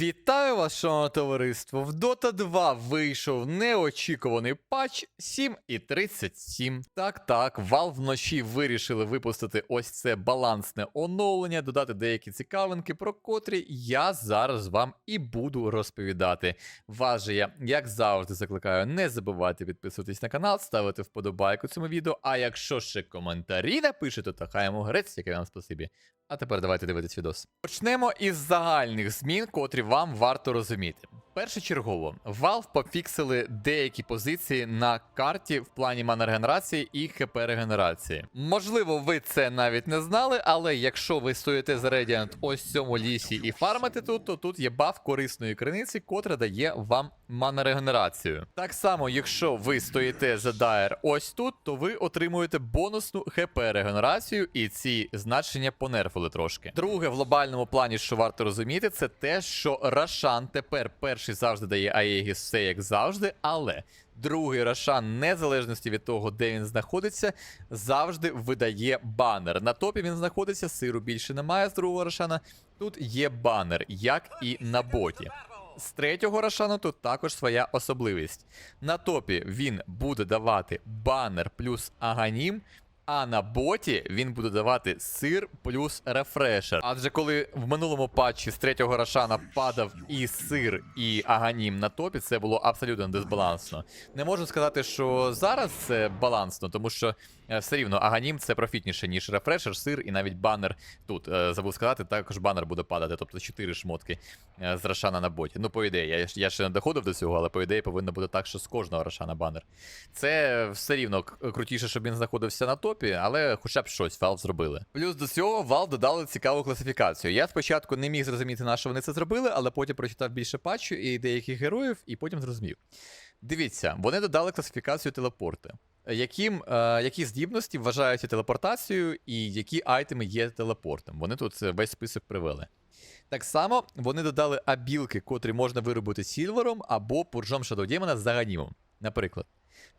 Вітаю вас, шановне товариство! В Dota 2 вийшов неочікуваний патч 7.37. Так, так, Valve вночі вирішили випустити ось це балансне оновлення, додати деякі цікавинки, про котрі я зараз вам і буду розповідати. Вас же я, як завжди, закликаю, не забувайте підписуватись на канал, ставити вподобайку цьому відео. А якщо ще коментарі напишете, то хай йому грець, яке вам спасибі. А тепер давайте дивитись відос. Почнемо із загальних змін, котрі вам варто розуміти. Першочергово, Valve пофіксили деякі позиції на карті в плані манергенерації і ХП регенерації. Можливо, ви це навіть не знали, але якщо ви стоїте за Radiant ось в цьому лісі і фармите тут, то тут є баф корисної криниці, котра дає вам манерегенерацію. Так само, якщо ви стоїте за Dire ось тут, то ви отримуєте бонусну ХП регенерацію, і ці значення понерфили трошки. Друге, в глобальному плані, що варто розуміти, це те, що Рашан тепер перший завжди дає Аегіс все як завжди, але. Другий Рошан, незалежності від того, де він знаходиться, завжди видає банер. На топі він знаходиться, сиру більше немає з другого Рошана. Тут є банер, як і на боті. З третього Рошану тут також своя особливість. На топі він буде давати банер плюс аганім. А на боті він буде давати сир плюс рефрешер. Адже коли в минулому патчі з третього Рошана падав і сир, і аганім на топі, це було абсолютно дисбалансно. Не можу сказати, що зараз це балансно, тому що все рівно аганім це профітніше, ніж рефрешер, сир і навіть банер тут. Е, Забув сказати, також банер буде падати, тобто 4 шмотки е, з Рошана на боті. Ну, по ідеї, я, я ще не доходив до цього, але по ідеї повинно бути так, що з кожного Рошана банер. Це все рівно крутіше, щоб він знаходився на топі, але хоча б щось Valve зробили. Плюс до цього Valve додали цікаву класифікацію. Я спочатку не міг зрозуміти, на що вони це зробили, але потім прочитав більше патчу і деяких героїв, і потім зрозумів. Дивіться, вони додали класифікацію телепорти. Яким, е, які здібності вважаються телепортацією і які айтеми є телепортом. Вони тут е, весь список привели. Так само вони додали абілки, котрі можна виробити сільвером або пуржом Shadow Demon з наприклад.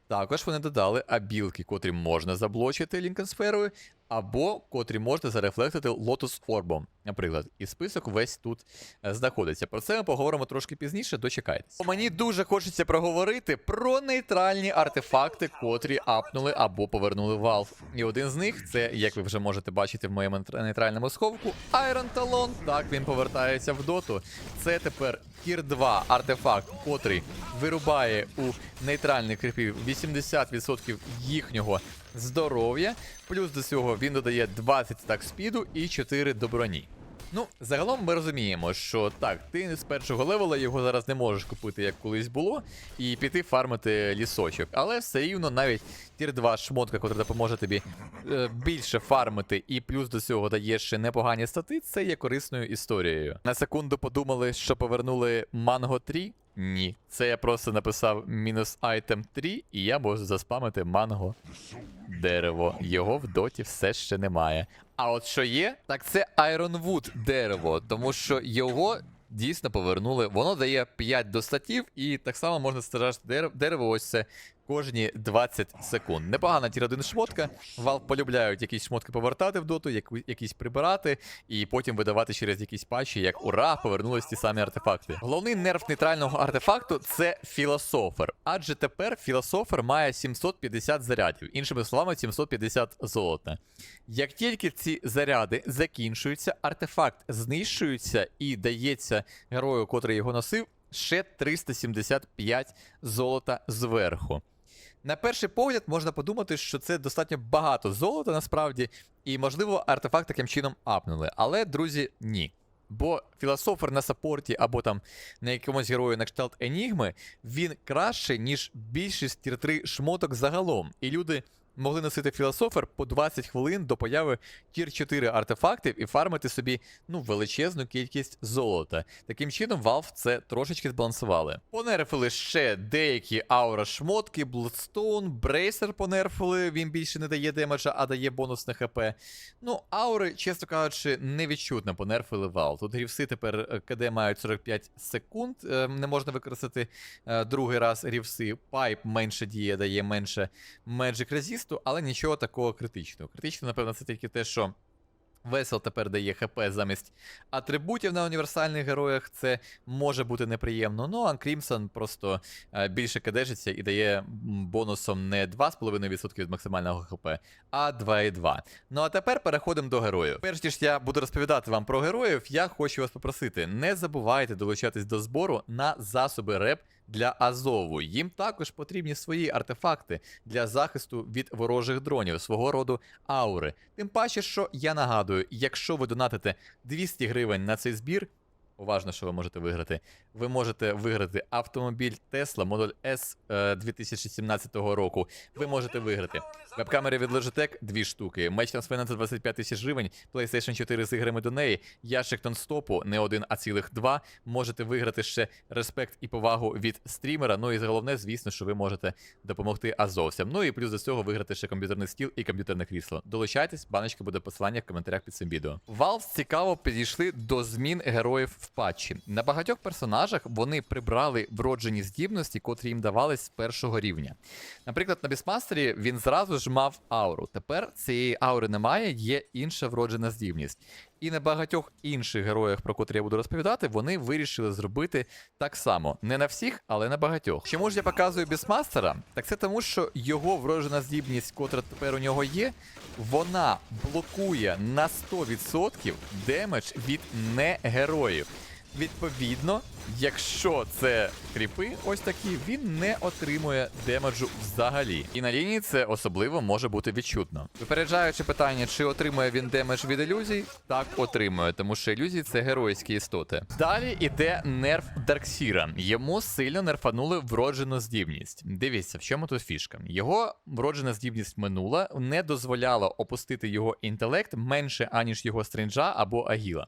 Також вони додали абілки, котрі можна заблочити лінкенсферою, або котрі можна зарефлектити Lotus Орбом, наприклад. І список весь тут е, знаходиться. Про це ми поговоримо трошки пізніше, дочекайтесь. Мені дуже хочеться проговорити про нейтральні артефакти, котрі апнули або повернули Valve. І один з них це, як ви вже можете бачити в моєму нейтральному сховку, Iron Talon. Так, він повертається в доту. Це тепер Тір 2 артефакт, котрий вирубає у нейтральних кріпів 80% їхнього здоров'я. Плюс до цього він додає 20 так спіду і 4 до броні. Ну, загалом ми розуміємо, що так, ти з першого левела його зараз не можеш купити, як колись було, і піти фармити лісочок. Але все рівно навіть тір 2 шмотка, котра допоможе тобі е, більше фармити, і плюс до цього дає ще непогані стати, це є корисною історією. На секунду подумали, що повернули Манго 3. Ні, це я просто написав мінус айтем 3, і я можу заспамити манго дерево. Його в доті все ще немає. А от що є, так це Ironwood дерево, тому що його дійсно повернули. Воно дає 5 до статів, і так само можна стражати дерево, дерево ось це кожні 20 секунд. Непогана тір 1 шмотка. Valve полюбляють якісь шмотки повертати в доту, якісь прибирати, і потім видавати через якісь патчі, як ура, повернулись ті самі артефакти. Головний нерв нейтрального артефакту це філософер. Адже тепер філософер має 750 зарядів, іншими словами, 750 золота. Як тільки ці заряди закінчуються, артефакт знищується і дається герою, котрий його носив, ще 375 золота зверху. На перший погляд можна подумати, що це достатньо багато золота насправді, і, можливо, артефакт таким чином апнули. Але, друзі, ні. Бо філософер на саппорті або там на якомусь герою на кшталт Енігми, він краще, ніж більшість тір 3 шмоток загалом. І люди могли носити філософер по 20 хвилин до появи тір 4 артефактів і фармити собі ну величезну кількість золота. Таким чином, Valve це трошечки збалансували. Понерфили ще деякі аура шмотки, Bloodstone, Брейсер понерфили, він більше не дає демеджа, а дає бонус на ХП. Ну, аури, чесно кажучи, невідчутно понерфили Valve. Тут грівси тепер е, КД мають 45 секунд, е, не можна використати е, другий раз рівси. Пайп менше діє, дає менше Magic Resist, але нічого такого критичного. Критично, напевно, це тільки те, що Весел тепер дає ХП замість атрибутів на універсальних героях. Це може бути неприємно. Ну а Крімсон просто е, більше кадежиться і дає бонусом не 2,5% від максимального ХП, а 2,2. Ну а тепер переходимо до героїв. Перш ніж я буду розповідати вам про героїв, я хочу вас попросити: не забувайте долучатись до збору на засоби реп. Для Азову їм також потрібні свої артефакти для захисту від ворожих дронів, свого роду аури. Тим паче, що я нагадую, якщо ви донатите 200 гривень на цей збір, уважно, що ви можете виграти. Ви можете виграти автомобіль Tesla Model S е, 2017 року. Ви можете виграти веб-камери від Logitech – дві штуки, меч трансфер за 25 тисяч гривень, PlayStation 4 з іграми до неї, ящик тонстопу, не один, а цілих два. Можете виграти ще респект і повагу від стрімера. Ну і головне, звісно, що ви можете допомогти азовцям. Ну і плюс до цього виграти ще комп'ютерний стіл і комп'ютерне крісло. Долучайтесь, баночка буде посилання в коментарях під цим відео. Valve цікаво підійшли до змін героїв патчі. На багатьох персонажах вони прибрали вроджені здібності, котрі їм давались з першого рівня. Наприклад, на Бісмастері він зразу ж мав ауру. Тепер цієї аури немає, є інша вроджена здібність. І на багатьох інших героях, про котрі я буду розповідати, вони вирішили зробити так само. Не на всіх, але на багатьох. Чому ж я показую Бісмастера? Так це тому, що його вроджена здібність, котра тепер у нього є, вона блокує на 100% демедж від не-героїв. Відповідно, якщо це кріпи, ось такі, він не отримує демеджу взагалі. І на лінії це особливо може бути відчутно. Випереджаючи питання, чи отримує він демедж від ілюзій, так отримує, тому що ілюзії це геройські істоти. Далі іде нерф Дарксіра. Йому сильно нерфанули вроджену здібність. Дивіться, в чому тут фішка. Його вроджена здібність минула не дозволяла опустити його інтелект менше, аніж його стринджа або агіла.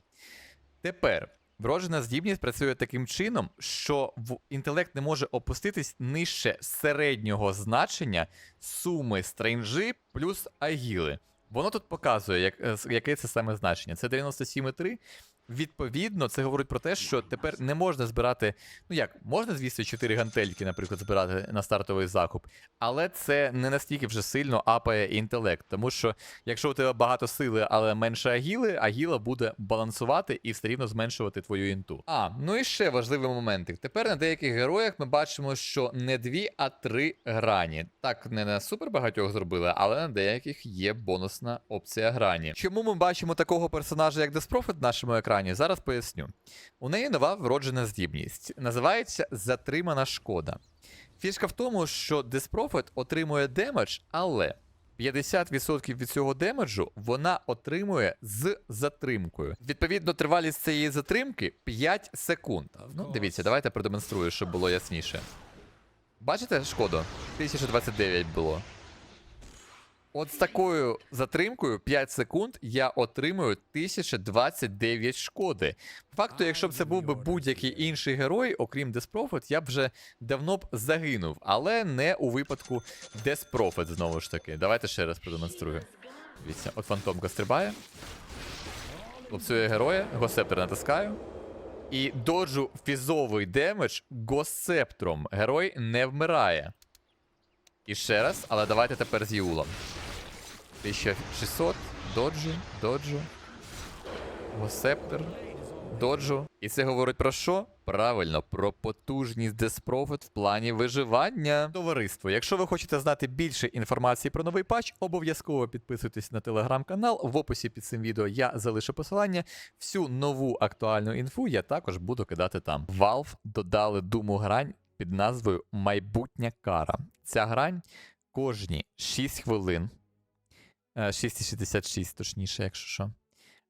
Тепер. Вроджена здібність працює таким чином, що інтелект не може опуститись нижче середнього значення суми стрейнджі плюс агіли. Воно тут показує, як, е, яке це саме значення. Це 97,3. Відповідно, це говорить про те, що тепер не можна збирати. Ну як, можна, звісно, 4 гантельки, наприклад, збирати на стартовий закуп, але це не настільки вже сильно апає інтелект. Тому що якщо у тебе багато сили, але менше агіли, агіла буде балансувати і все рівно зменшувати твою інту. А, ну і ще важливий моментик. Тепер на деяких героях ми бачимо, що не дві, а три грані. Так, не на супер багатьох зробили, але на деяких є бонусна опція грані. Чому ми бачимо такого персонажа, як Деспрофит нашому екрані? Зараз поясню. У неї нова вроджена здібність. Називається Затримана шкода. Фішка в тому, що Деспрофит отримує демедж, але 50% від цього демеджу вона отримує з затримкою. Відповідно, тривалість цієї затримки 5 секунд. Ну, дивіться, давайте продемонструю, щоб було ясніше. Бачите шкоду? 1029 було. От з такою затримкою 5 секунд я отримую 1029 шкоди. Факту, якщо б це був би будь-який інший герой, окрім Деспрофит, я б вже давно б загинув, але не у випадку Деспрофит, знову ж таки. Давайте ще раз продемонструю. Дивіться, от фантомка стрибає. Лупцює героя, госептор натискаю. І доджу фізовий демедж госептром. Герой не вмирає. І ще раз, але давайте тепер з Юлом. 1600, доджу, доджу. Госептор, доджу. І це говорить про що? Правильно, про потужність Деспрофит в плані виживання. Товариство, якщо ви хочете знати більше інформації про новий патч, обов'язково підписуйтесь на телеграм-канал. В описі під цим відео я залишу посилання. Всю нову актуальну інфу я також буду кидати там. Valve додали думу грань під назвою Майбутня кара. Ця грань кожні 6 хвилин, 6,66 точніше, якщо що,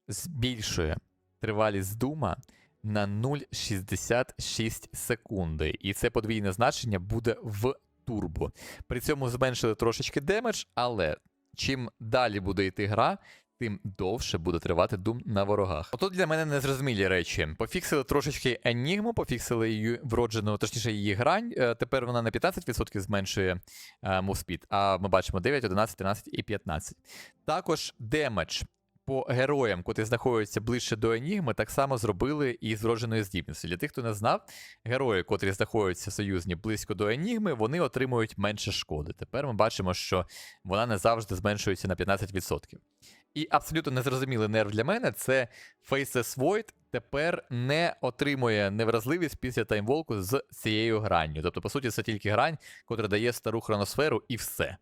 збільшує тривалість дума на 0,66 секунди. І це подвійне значення буде в турбо. При цьому зменшили трошечки демедж, але чим далі буде йти гра, тим довше буде тривати дум на ворогах. Отут для мене незрозумілі речі. Пофіксили трошечки енігму, пофіксили її вроджену, точніше, її грань. Е, Тепер вона на 15% зменшує мувспід, а ми бачимо 9, 11, 13 і 15. Також демедж по героям, котрі знаходяться ближче до Енігми, так само зробили і з вродженої здібності. Для тих, хто не знав, герої, котрі знаходяться союзні близько до Енігми, вони отримують менше шкоди. Тепер ми бачимо, що вона не завжди зменшується на 15%. І абсолютно незрозумілий нерв для мене це Faces Void тепер не отримує невразливість після таймволку з цією гранню. Тобто, по суті, це тільки грань, котра дає стару хроносферу і все.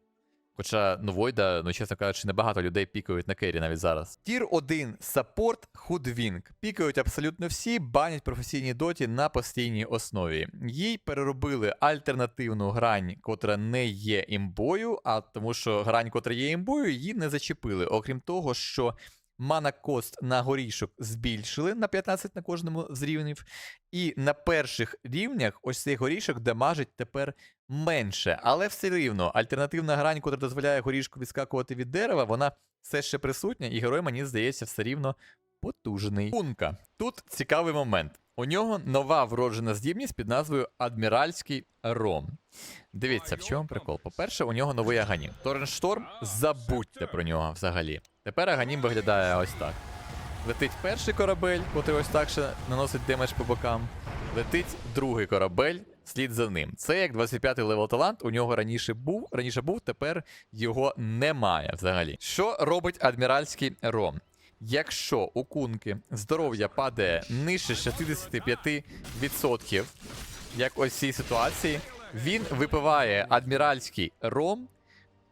Хоча, ну, Войда, ну, чесно кажучи, небагато людей пікають на кері навіть зараз. Тір 1 саппорт Худвінг. Пікають абсолютно всі, банять професійній доті на постійній основі. Їй переробили альтернативну грань, котра не є імбою, а тому що грань, котра є імбою, її не зачепили. Окрім того, що мана кост на горішок збільшили на 15 на кожному з рівнів. І на перших рівнях ось цей горішок дамажить тепер менше. Але все рівно альтернативна грань, яка дозволяє горішку відскакувати від дерева, вона все ще присутня, і герой, мені здається, все рівно потужний. Пунка. Тут цікавий момент. У нього нова вроджена здібність під назвою Адміральський Ром. Дивіться, в чому прикол. По-перше, у нього новий аганім. Торреншторм, забудьте про нього взагалі. Тепер аганім виглядає ось так. Летить перший корабель, котрий ось так ще наносить демедж по бокам. Летить другий корабель, слід за ним. Це як 25-й левел талант. У нього раніше був, раніше був, тепер його немає взагалі. Що робить адміральський ром? Якщо у кунки здоров'я падає нижче 65%, як ось цій ситуації, він випиває адміральський ром,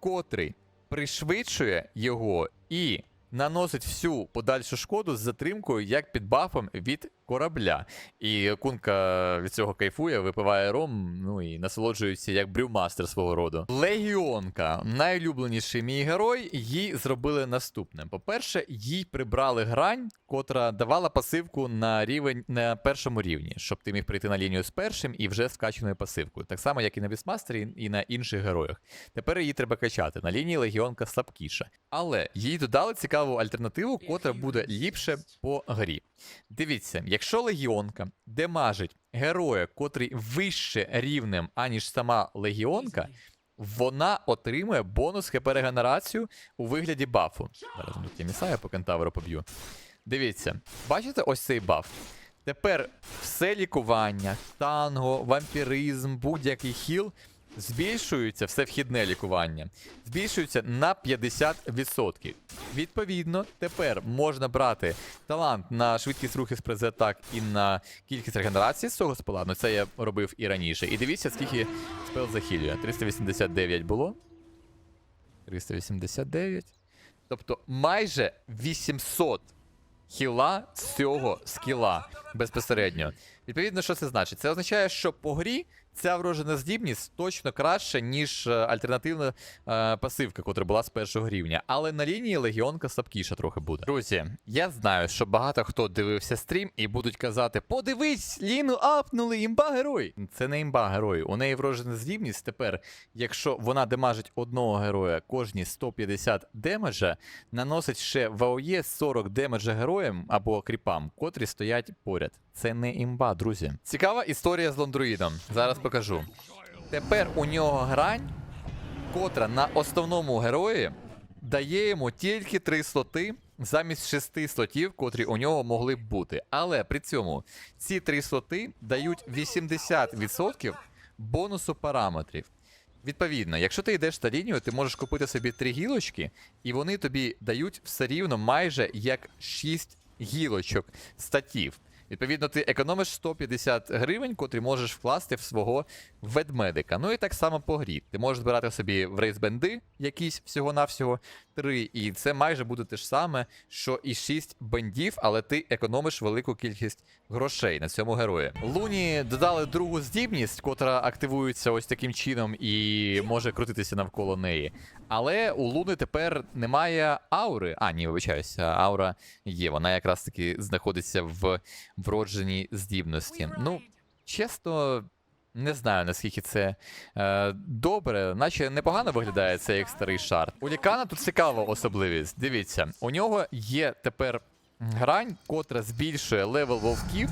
котрий пришвидшує його і наносить всю подальшу шкоду з затримкою, як під бафом від корабля. І кунка від цього кайфує, випиває ром, ну і насолоджується як брюмастер свого роду. Легіонка, найулюбленіший мій герой, їй зробили наступне. По-перше, їй прибрали грань, котра давала пасивку на рівень на першому рівні, щоб ти міг прийти на лінію з першим і вже з вкачаною пасивкою. Так само, як і на Бісмастері, і на інших героях. Тепер її треба качати. На лінії Легіонка слабкіша. Але їй додали цікаву альтернативу, котра буде ліпше по грі. Дивіться, якщо легіонка демажить героя, котрий вище рівнем, аніж сама легіонка, вона отримує бонус хп регенерацію у вигляді бафу. Зараз тут я місаю по кентавру поб'ю. Дивіться, бачите ось цей баф? Тепер все лікування, танго, вампіризм, будь-який хіл збільшуються, все вхідне лікування, збільшуються на 50%. Відповідно, тепер можна брати талант на швидкість рухи з презетак і на кількість регенерації з цього спала. Ну це я робив і раніше. І дивіться, скільки спел захилює. 389 було. 389. Тобто майже 800 хіла з цього скіла безпосередньо. Відповідно, що це значить? Це означає, що по грі ця врожена здібність точно краще, ніж е, альтернативна е, пасивка, котра була з першого рівня. Але на лінії легіонка слабкіша трохи буде. Друзі, я знаю, що багато хто дивився стрім і будуть казати: подивись, Ліну апнули, імба герой. Це не імба герой. У неї врожена здібність тепер, якщо вона демажить одного героя кожні 150 демеджа, наносить ще в АОЄ 40 демеджа героям або кріпам, котрі стоять поряд. Це не імба, друзі. Цікава історія з лондруїдом. Зараз покажу. Тепер у нього грань, котра на основному герої дає йому тільки 3 слоти замість 6 слотів, котрі у нього могли б бути. Але при цьому ці 3 слоти дають 80% бонусу параметрів. Відповідно, якщо ти йдеш та лінію, ти можеш купити собі 3 гілочки, і вони тобі дають все рівно майже як 6 гілочок статів. Відповідно, ти економиш 150 гривень, котрі можеш вкласти в свого ведмедика. Ну і так само по грі. Ти можеш збирати собі в рейсбенди якісь всього-навсього 3, і це майже буде те ж саме, що і 6 бендів, але ти економиш велику кількість грошей на цьому герої. Луні додали другу здібність, котра активується ось таким чином і може крутитися навколо неї. Але у Луни тепер немає аури. А, ні, вибачаюся, аура є. Вона якраз таки знаходиться в вродженій здібності. Ну, чесно. Не знаю, наскільки це е, добре, наче непогано виглядає це як старий шарт. У Лікана тут цікава особливість. Дивіться, у нього є тепер грань, котра збільшує левел вовків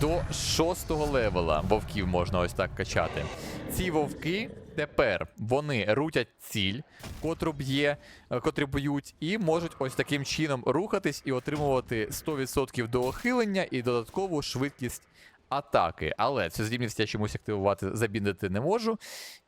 до шостого левела. Вовків можна ось так качати. Ці вовки тепер вони рутять ціль, котру б'є, е, котрі б'ють, і можуть ось таким чином рухатись і отримувати 100% до охилення і додаткову швидкість атаки. Але цю здібність я чомусь активувати забіндити не можу.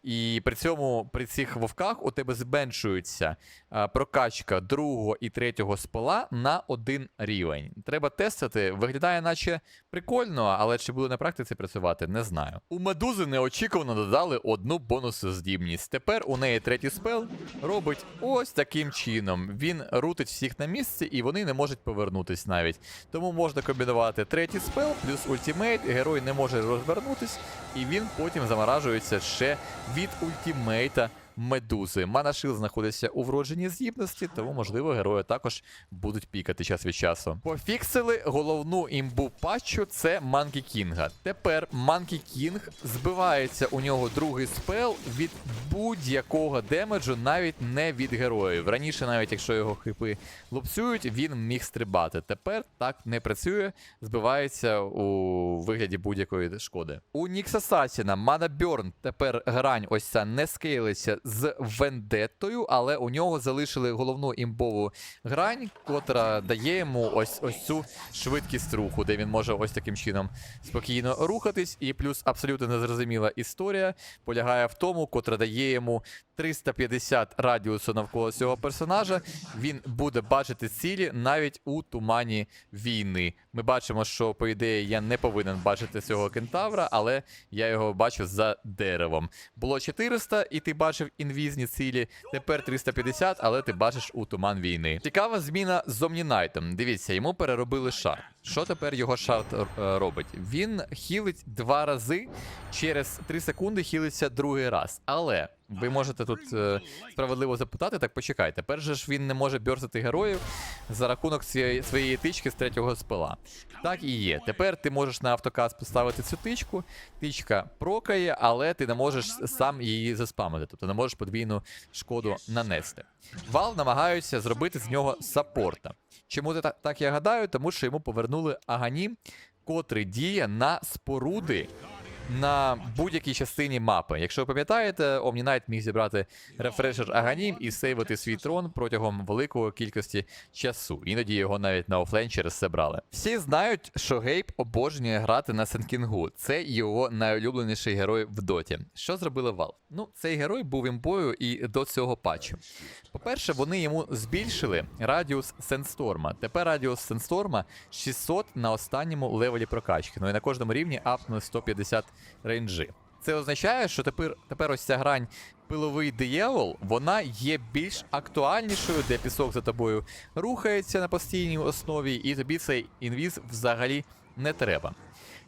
І при цьому при цих вовках у тебе зменшується а, прокачка другого і третього спала на один рівень. Треба тестити. Виглядає, наче прикольно, але чи буде на практиці працювати, не знаю. У медузи неочікувано додали одну бонусну здібність. Тепер у неї третій спел робить ось таким чином. Він рутить всіх на місці, і вони не можуть повернутись навіть. Тому можна комбінувати третій спел плюс ультимейт. Герой не може розвернутись, і він потім заморажується ще від ультимейта медузи. Манашил знаходиться у вродженій здібності, тому, можливо, герої також будуть пікати час від часу. Пофіксили головну імбу патчу це Манкі Кінга. Тепер Манкі Кінг збивається у нього другий спел від будь-якого демеджу, навіть не від героїв. Раніше, навіть якщо його хипи лупцюють, він міг стрибати. Тепер так не працює, збивається у вигляді будь-якої шкоди. У Нікса Сасіна Мана Бьорн тепер грань ось ця не скейлиться з вендеттою, але у нього залишили головну імбову грань, котра дає йому ось ось цю швидкість руху, де він може ось таким чином спокійно рухатись. І плюс абсолютно незрозуміла історія полягає в тому, котра дає йому 350 радіусу навколо цього персонажа. Він буде бачити цілі навіть у тумані війни. Ми бачимо, що по ідеї я не повинен бачити цього кентавра, але я його бачу за деревом. Було 400, і ти бачив інвізні цілі. Тепер 350, але ти бачиш у туман війни. Цікава зміна з Омнінайтом. Дивіться, йому переробили шар. Що тепер його шарт е, робить? Він хілить два рази, через 3 секунди хілиться другий раз. Але ви можете тут е, справедливо запитати, так почекайте. Тепер же ж він не може бьорсити героїв за рахунок цієї своєї тички з третього спила. Так і є. Тепер ти можеш на автоказ поставити цю тичку, тичка прокає, але ти не можеш сам її заспамити, тобто не можеш подвійну шкоду нанести. Вал намагаються зробити з нього саппорта. Чому так, так я гадаю? Тому що йому повернули Агані, котрий діє на споруди на будь-якій частині мапи. Якщо ви пам'ятаєте, Omni міг зібрати рефрешер Аганім і сейвити свій трон протягом великої кількості часу. Іноді його навіть на офлейн через це брали. Всі знають, що Гейб обожнює грати на Сенкінгу. Це його найулюбленіший герой в доті. Що зробили Valve? Ну, цей герой був імбою і до цього патчу. По-перше, вони йому збільшили радіус Сенсторма. Тепер радіус Сенсторма 600 на останньому левелі прокачки. Ну і на кожному рівні апнули 150 рейнджі. Це означає, що тепер, тепер ось ця грань пиловий диявол, вона є більш актуальнішою, де пісок за тобою рухається на постійній основі, і тобі цей інвіз взагалі не треба.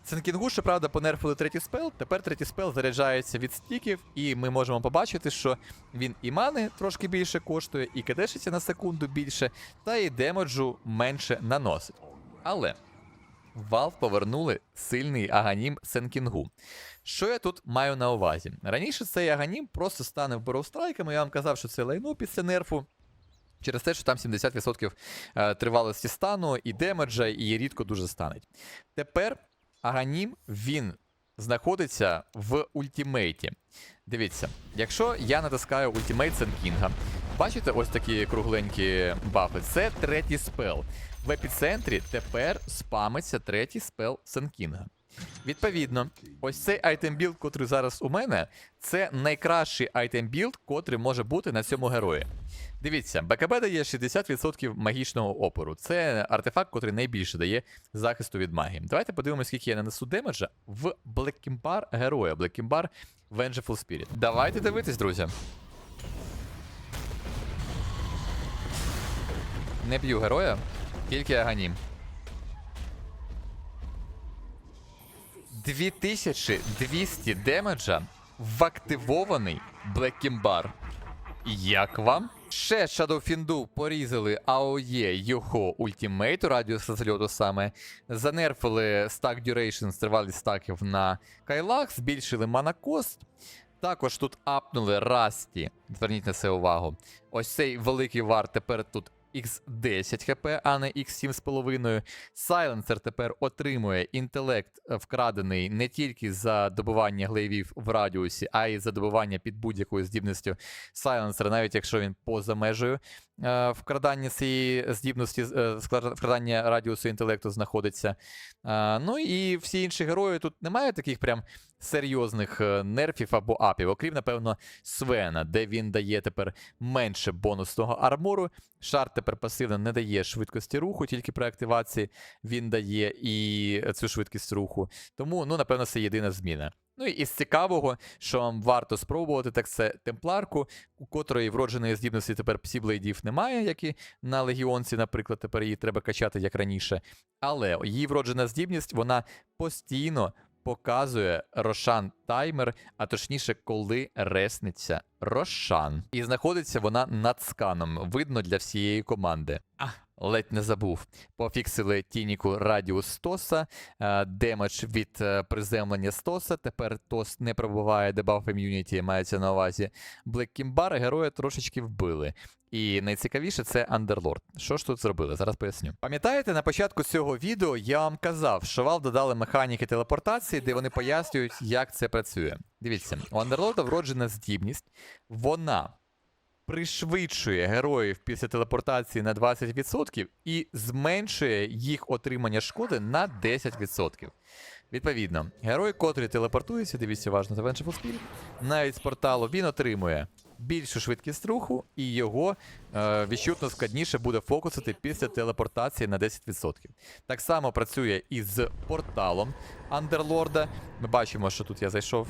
Цинкінгу, щоправда, понерфили третій спел. Тепер третій спел заряджається від стіків, і ми можемо побачити, що він і мани трошки більше коштує, і кидешиться на секунду більше, та і демеджу менше наносить. Але Valve повернули сильний аганім Сенкінгу. Що я тут маю на увазі? Раніше цей аганім просто стане боровстрайками, я вам казав, що це лайно після нерфу. Через те, що там 70% е, тривалості стану і демеджа, і рідко дуже станеть. Тепер Аганім він знаходиться в ультимейті. Дивіться, якщо я натискаю ультимейт Сенкінга, бачите ось такі кругленькі бафи? Це третій спел. В епіцентрі тепер спамиться третій спел Сенкінга. Відповідно, ось цей айтем-білд, котрий зараз у мене, це найкращий айтем-білд, котрий може бути на цьому герої. Дивіться, БКБ дає 60% магічного опору. Це артефакт, котрий найбільше дає захисту від магії. Давайте подивимося, скільки я нанесу демеджа в Блеккімбар героя. Блеккімбар Vengeful Spirit. Давайте дивитись, друзі. Не б'ю героя, тільки аганім. 2200 демеджа в активований Блеккімбар. Як вам? Ще Shadowfindu порізали АОЄ його ультимейту радіуса зльоту саме. Занерфили стак Duration, тривалість стаків на кайлах, збільшили манакост. Також тут апнули Расті. Зверніть на це увагу. Ось цей великий вар тепер тут X10 хп, а не X7,5. Сайленсер тепер отримує інтелект, е, вкрадений не тільки за добування глейвів в радіусі, а й за добування під будь-якою здібністю сайленсера, навіть якщо він поза межею е, вкрадання цієї здібності, е, вкрадання радіусу інтелекту знаходиться. Е, ну і всі інші герої тут немає таких прям серйозних нерфів або апів, окрім, напевно, Свена, де він дає тепер менше бонусного армору. Шар тепер пасивно не дає швидкості руху, тільки при активації він дає і цю швидкість руху. Тому, ну, напевно, це єдина зміна. Ну і з цікавого, що вам варто спробувати, так це темпларку, у котрої вродженої здібності тепер псіблейдів немає, як і на легіонці, наприклад, тепер її треба качати як раніше. Але її вроджена здібність, вона постійно показує Рошан таймер, а точніше, коли ресниться Рошан. І знаходиться вона над сканом. Видно для всієї команди. А, ледь не забув. Пофіксили Тініку радіус Стоса, е, демедж від е, приземлення Стоса. Тепер Тос не пробуває дебаф ім'юніті, мається на увазі. Блек Кімбара героя трошечки вбили. І найцікавіше це Андерлорд. Що ж тут зробили? Зараз поясню. Пам'ятаєте, на початку цього відео я вам казав, що Вал додали механіки телепортації, де вони пояснюють, як це працює. Дивіться, у Андерлорда вроджена здібність, вона пришвидшує героїв після телепортації на 20% і зменшує їх отримання шкоди на 10%. Відповідно, герой, котрий телепортується, дивіться уважно за Vengeful Spirit, навіть з порталу він отримує більшу швидкість руху, і його відчутно складніше буде фокусити після телепортації на 10%. Так само працює і з порталом Андерлорда. Ми бачимо, що тут я зайшов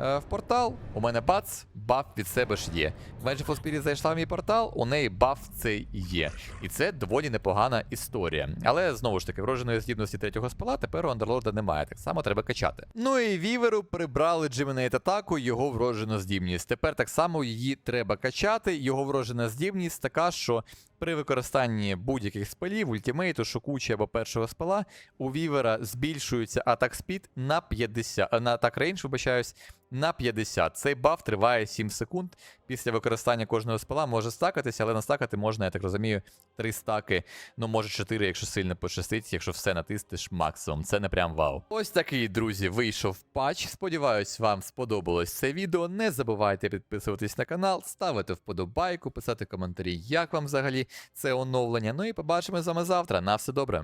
е, в портал. У мене бац, баф від себе ж є. Vengeful Spirit зайшла в мій портал, у неї баф цей є. І це доволі непогана історія. Але знову ж таки, вродженої здібності третього спала тепер у Андерлорда немає. Так само треба качати. Ну і Віверу прибрали Джимінейт атаку, його вроджену здібність. Тепер так само її треба качати. Його вроджена здібність така, що при використанні будь-яких спелів, ультимейту, шокучі або першого спела, у Вівера збільшується атак спід на 50, на атак рейндж, вибачаюсь, на 50. Цей баф триває 7 секунд. Після використання кожного спела може стакатися, але настакати можна, я так розумію, 3 стаки, ну може 4, якщо сильно пощастить, якщо все натиснеш максимум. Це не прям вау. Ось такий, друзі, вийшов патч. Сподіваюсь, вам сподобалось це відео. Не забувайте підписуватись на канал, ставити вподобайку, писати коментарі, як вам взагалі це оновлення. Ну і побачимо з вами завтра. На все добре.